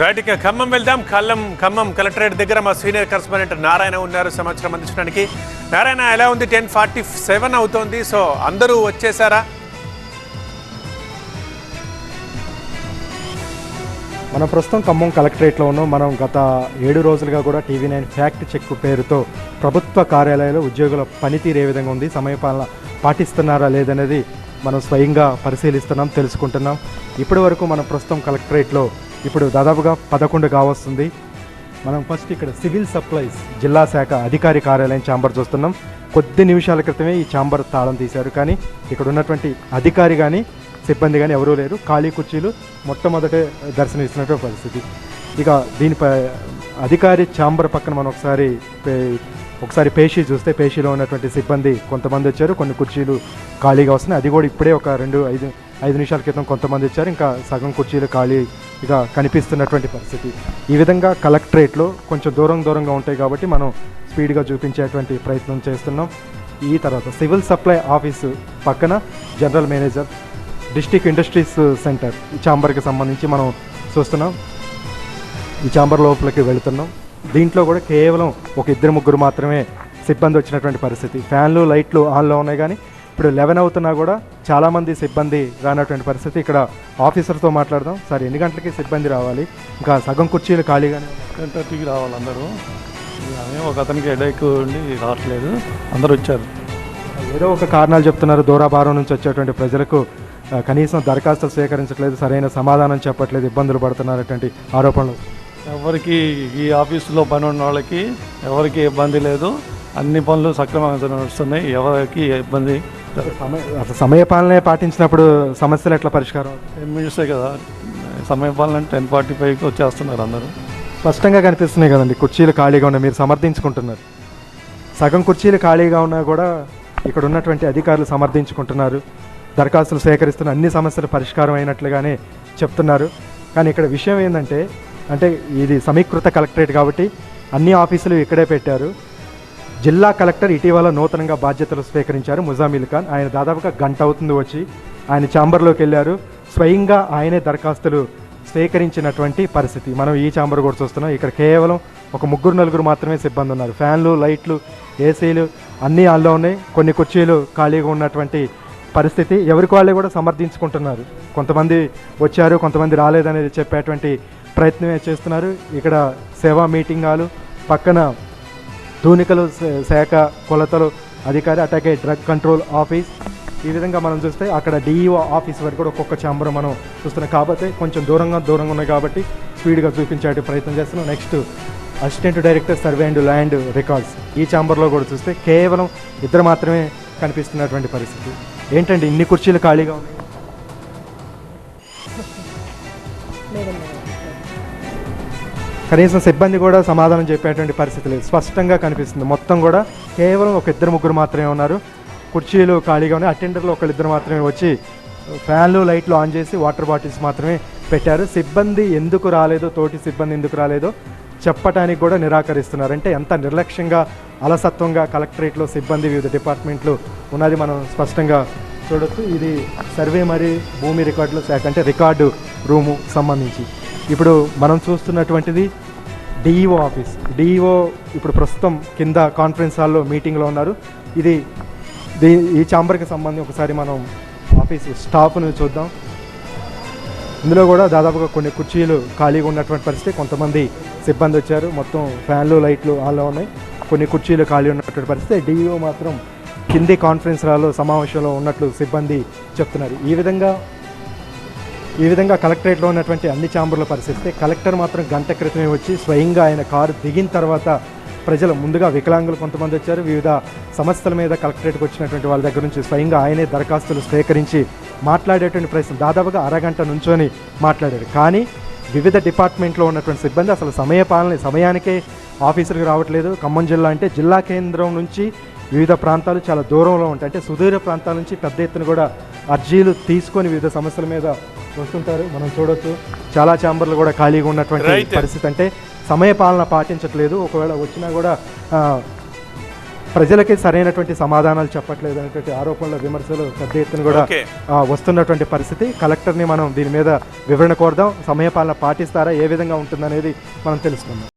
Right ఇక ఖమ్మం వెళ్దాం. కల్లం Khammam collectorate దగ్గర మా సీనియర్ కరస్పాండెంట్ నారాయణ ఉన్నారు. సమాచారం అందించడానికి. నారాయణ ఎలా ఉంది? టెన్ ఫార్టీ సెవెన్ అవుతోంది. సో అందరూ వచ్చేసారా? మనం ప్రస్తుతం ఖమ్మం కలెక్టరేట్లో ఉన్నాం మనం గత ఏడు రోజులుగా కూడా టీవీ నైన్ ఫ్యాక్ట్ చెక్ పేరుతో ప్రభుత్వ కార్యాలయాల్లో ఉద్యోగుల పనితీరు ఏ విధంగా ఉంది సమయపాలన పాటిస్తున్నారా లేదనేది మనం స్వయంగా పరిశీలిస్తున్నాం తెలుసుకుంటున్నాం. ఇప్పటి వరకు మనం ప్రస్తుతం కలెక్టరేట్లో ఇప్పుడు దాదాపుగా పదకొండు కావస్తుంది. మనం ఫస్ట్ ఇక్కడ సివిల్ సప్లైస్ జిల్లా శాఖ అధికారి కార్యాలయం ఛాంబర్ చూస్తున్నాం. కొద్ది నిమిషాల క్రితమే ఈ ఛాంబర్ తాళం తీశారు. కానీ ఇక్కడ ఉన్నటువంటి అధికారి కానీ సిబ్బంది కానీ ఎవరూ లేరు. ఖాళీ కుర్చీలు మొట్టమొదట దర్శనమిస్తున్నటువంటి పరిస్థితి. ఇక దీనిపై అధికారి ఛాంబర్ పక్కన మనం ఒకసారి పే- ఒకసారి పేషీ చూస్తే పేషీలో ఉన్నటువంటి సిబ్బంది కొంతమంది వచ్చారు. కొన్ని కుర్చీలు ఖాళీగా వస్తున్నాయి. అది కూడా ఇప్పుడే ఒక రెండు ఐదు ఐదు నిమిషాల క్రితం కొంతమంది వచ్చారు. ఇంకా సగం కుర్చీలు ఖాళీ ఇక కనిపిస్తున్నటువంటి పరిస్థితి. ఈ విధంగా కలెక్టరేట్లో కొంచెం దూరం దూరంగా ఉంటాయి కాబట్టి మనం స్పీడ్గా చూపించేటువంటి ప్రయత్నం చేస్తున్నాం. ఈ తర్వాత సివిల్ సప్లై ఆఫీసు పక్కన general manager district industries centre ఈ ఛాంబర్కి సంబంధించి మనం చూస్తున్నాం. ఈ ఛాంబర్ లోపలికి వెళుతున్నాం. దీంట్లో కూడా కేవలం ఒక ఇద్దరు ముగ్గురు మాత్రమే సిబ్బంది వచ్చినటువంటి పరిస్థితి. ఫ్యాన్లు లైట్లు ఆన్లో ఉన్నాయి కానీ ఇప్పుడు లెవెన్ అవుతున్నా కూడా చాలామంది సిబ్బంది రానటువంటి పరిస్థితి. ఇక్కడ ఆఫీసర్తో మాట్లాడదాం. సార్ ఎన్ని గంటలకి సిబ్బంది రావాలి? ఇంకా సగం కుర్చీలు ఖాళీగానే. టెన్ థర్టీకి రావాలి అందరూ. ఒక అతనికి హెడేక్ ఉండి రావట్లేదు. అందరూ వచ్చారు. ఏదో ఒక కారణాలు చెప్తున్నారు. దూరాభారం నుంచి వచ్చేటువంటి ప్రజలకు కనీసం దరఖాస్తులు స్వీకరించట్లేదు. సరైన సమాధానం చెప్పట్లేదు. ఇబ్బందులు పడుతున్నటువంటి ఆరోపణలు. ఎవరికి ఈ ఆఫీసులో పని ఉన్న వాళ్ళకి ఎవరికి ఇబ్బంది లేదు. అన్ని పనులు సక్రమంగా నడుస్తున్నాయి. ఎవరికి ఇబ్బంది అసలు సమయపాలనే పాటించినప్పుడు సమస్యలు ఎట్లా పరిష్కారం మినిట్సే కదా. సమయం పాలన టెన్ ఫార్టీ ఫైవ్కి వచ్చేస్తున్నారు అందరూ. స్పష్టంగా కనిపిస్తున్నాయి కదండి కుర్చీలు ఖాళీగా ఉన్నాయి మీరు సమర్థించుకుంటున్నారు. సగం కుర్చీలు ఖాళీగా ఉన్నా కూడా ఇక్కడ ఉన్నటువంటి అధికారులు సమర్థించుకుంటున్నారు. దరఖాస్తులు సేకరిస్తున్న అన్ని సమస్యలు పరిష్కారం అయినట్లుగానే చెప్తున్నారు. కానీ ఇక్కడ విషయం ఏంటంటే అంటే ఇది సమీకృత కలెక్టరేట్ కాబట్టి అన్ని ఆఫీసులు ఇక్కడే పెట్టారు. జిల్లా కలెక్టర్ ఇటీవల నూతనంగా బాధ్యతలు స్వీకరించారు ముజామిల్ ఖాన్. ఆయన దాదాపుగా గంట అవుతుంది వచ్చి ఆయన ఛాంబర్లోకి వెళ్ళారు. స్వయంగా ఆయనే దరఖాస్తులు స్వీకరించినటువంటి పరిస్థితి. మనం ఈ ఛాంబర్ కూడా చూస్తున్నాం. ఇక్కడ కేవలం ఒక ముగ్గురు నలుగురు మాత్రమే సిబ్బంది ఉన్నారు. ఫ్యాన్లు లైట్లు ఏసీలు అన్నీ ఆన్లో ఉన్నాయి. కొన్ని కుర్చీలు ఖాళీగా ఉన్నటువంటి పరిస్థితి. ఎవరికి వాళ్ళే కూడా సమర్థించుకుంటున్నారు. కొంతమంది వచ్చారు కొంతమంది రాలేదనేది చెప్పేటువంటి ప్రయత్నమే చేస్తున్నారు. ఇక్కడ సేవా మీటింగ్ హాలు పక్కన తూనికలు శా- శాఖ కొలతలు అధికారి అటాకే డ్రగ్ కంట్రోల్ ఆఫీస్. ఈ విధంగా మనం చూస్తే అక్కడ డిఈఓ ఆఫీస్ వరకు కూడా ఒక్కొక్క ఛాంబర్ మనం చూస్తున్నాం. కాబట్టి కొంచెం దూరంగా దూరంగా ఉన్నాయి కాబట్టి స్పీడ్గా చూపించే ప్రయత్నం చేస్తున్నాం. Next assistant director survey and land records. ఈ ఛాంబర్లో కూడా చూస్తే కేవలం ఇద్దరు మాత్రమే కనిపిస్తున్నటువంటి పరిస్థితి. ఏంటండి ఇన్ని కుర్చీలు ఖాళీగా ఉన్నాయి? కనీసం సిబ్బంది కూడా సమాధానం చెప్పేటువంటి పరిస్థితి లేదు. స్పష్టంగా కనిపిస్తుంది. మొత్తం కూడా కేవలం ఒక ఇద్దరు ముగ్గురు మాత్రమే ఉన్నారు. కుర్చీలు ఖాళీగా ఉన్నాయి. అటెండర్లు ఒకళ్ళిద్దరు మాత్రమే వచ్చి ఫ్యాన్లు లైట్లు ఆన్ చేసి వాటర్ బాటిల్స్ మాత్రమే పెట్టారు. సిబ్బంది ఎందుకు రాలేదో తోటి సిబ్బంది ఎందుకు రాలేదో చెప్పటానికి కూడా నిరాకరిస్తున్నారు. అంటే ఎంత నిర్లక్ష్యంగా అలసత్వంగా కలెక్టరేట్లో సిబ్బంది వివిధ డిపార్ట్మెంట్లు ఉన్నది మనం స్పష్టంగా చూడొచ్చు. ఇది సర్వే మరి భూమి రికార్డుల శాఖ అంటే రికార్డు రూము సంబంధించి. ఇప్పుడు మనం చూస్తున్నటువంటిది డిఈఓ ఆఫీస్ డిఈఓ ఇప్పుడు ప్రస్తుతం కింద కాన్ఫరెన్స్ హాల్లో మీటింగ్లో ఉన్నారు. ఇది దీ ఈ ఛాంబర్కి సంబంధించి ఒకసారి మనం ఆఫీస్ స్టాఫ్ను చూద్దాం. ఇందులో కూడా దాదాపుగా కొన్ని కుర్చీలు ఖాళీగా ఉన్నటువంటి పరిస్థితి. కొంతమంది సిబ్బంది వచ్చారు. మొత్తం ఫ్యాన్లు లైట్లు అలా ఉన్నాయి. కొన్ని కుర్చీలు ఖాళీ ఉన్నటువంటి పరిస్థితి. డిఈఓ మాత్రం కింది కాన్ఫరెన్స్ హాల్లో సమావేశంలో ఉన్నట్లు సిబ్బంది చెప్తున్నారు. ఈ విధంగా ఈ విధంగా కలెక్టరేట్లో ఉన్నటువంటి అన్ని ఛాంబర్ల పరిస్థితి కలెక్టర్ మాత్రం గంట క్రితమే వచ్చి స్వయంగా ఆయన కారు దిగిన తర్వాత ప్రజలు ముందుగా వికలాంగులు కొంతమంది వచ్చారు. వివిధ సమస్యల మీద కలెక్టరేట్కి వచ్చినటువంటి వాళ్ళ దగ్గర నుంచి స్వయంగా ఆయనే దరఖాస్తులు స్వీకరించి మాట్లాడేటువంటి ప్రయత్నం దాదాపుగా అరగంట నుంచొని మాట్లాడారు కానీ వివిధ డిపార్ట్మెంట్లో ఉన్నటువంటి సిబ్బంది అసలు సమయ పాలన సమయానికే ఆఫీసులకు రావట్లేదు. ఖమ్మం జిల్లా అంటే జిల్లా కేంద్రం నుంచి వివిధ ప్రాంతాలు చాలా దూరంలో ఉంటాయి. అంటే సుదూర ప్రాంతాల నుంచి పెద్ద ఎత్తున కూడా అర్జీలు తీసుకొని వివిధ సమస్యల మీద వస్తుంటారు మనం చూడొచ్చు. చాలా ఛాంబర్లు కూడా ఖాళీగా ఉన్నటువంటి. పరిస్థితి. అంటే సమయ పాలన పాటించట్లేదు. ఒకవేళ వచ్చినా కూడా ప్రజలకి సరైనటువంటి సమాధానాలు చెప్పట్లేదు అనేటువంటి ఆరోపణలు విమర్శలు పెద్ద ఎత్తున కూడా వస్తున్నటువంటి పరిస్థితి. కలెక్టర్ని మనం దీని మీద వివరణ కోరదాం. సమయపాలన పాటిస్తారా? ఏ విధంగా ఉంటుందనేది మనం తెలుసుకుందాం.